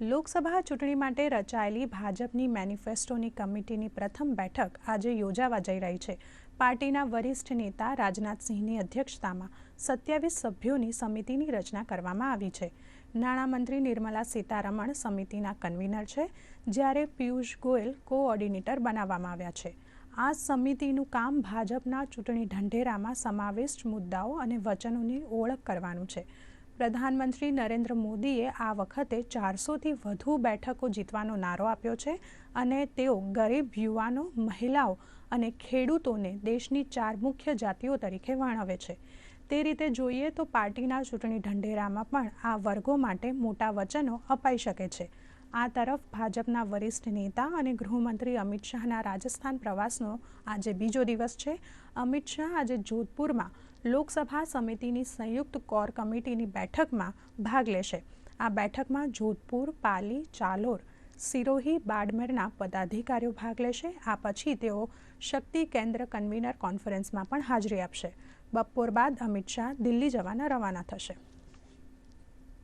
લોકસભા ચૂંટણી માટે રચાયેલી ભાજપની મેનિફેસ્ટોની કમિટીની પ્રથમ બેઠક આજે યોજાવા જઈ રહી છે. પાર્ટીના વરિષ્ઠ નેતા રાજનાથસિંહની અધ્યક્ષતામાં સત્યાવીસ સભ્યોની સમિતિની રચના કરવામાં આવી છે. નાણામંત્રી નિર્મલા સીતારમણ સમિતિના કન્વીનર છે, જ્યારે પિયુષ ગોયલ કોઓર્ડિનેટર બનાવવામાં આવ્યા છે. આ સમિતિનું કામ ભાજપના ચૂંટણી ઢંઢેરામાં સમાવિષ્ટ મુદ્દાઓ અને વચનોની ઓળખ કરવાનું છે. પ્રધાનમંત્રી નરેન્દ્ર મોદીએ આ વખતે ચારસોથી વધુ બેઠકો જીતવાનો નારો આપ્યો છે અને તેઓ ગરીબ યુવાનો, મહિલાઓ અને ખેડૂતોને દેશની ચાર મુખ્ય જાતિઓ તરીકે વર્ણવે છે. તે રીતે જોઈએ તો પાર્ટીના ચૂંટણી ઢંઢેરામાં પણ આ વર્ગો માટે મોટા વચનો અપાઈ શકે છે. આ તરફ ભાજપના વરિષ્ઠ નેતા અને ગૃહમંત્રી અમિત શાહના રાજસ્થાન પ્રવાસનો આજે બીજો દિવસ છે. અમિત શાહ આજે જોધપુરમાં લોકસભા સમિતિની સંયુક્ત કોર કમિટીની બેઠકમાં ભાગ લેશે. આ બેઠકમાં જોધપુર, પાલી, ચાલોર, સિરોહી, બાડમેરના પદાધિકારીઓ ભાગ લેશે. આ પછી તેઓ શક્તિ કેન્દ્ર કન્વીનર કોન્ફરન્સમાં પણ હાજરી આપશે. બપોર બાદ અમિત શાહ દિલ્હી જવાના રવાના થશે.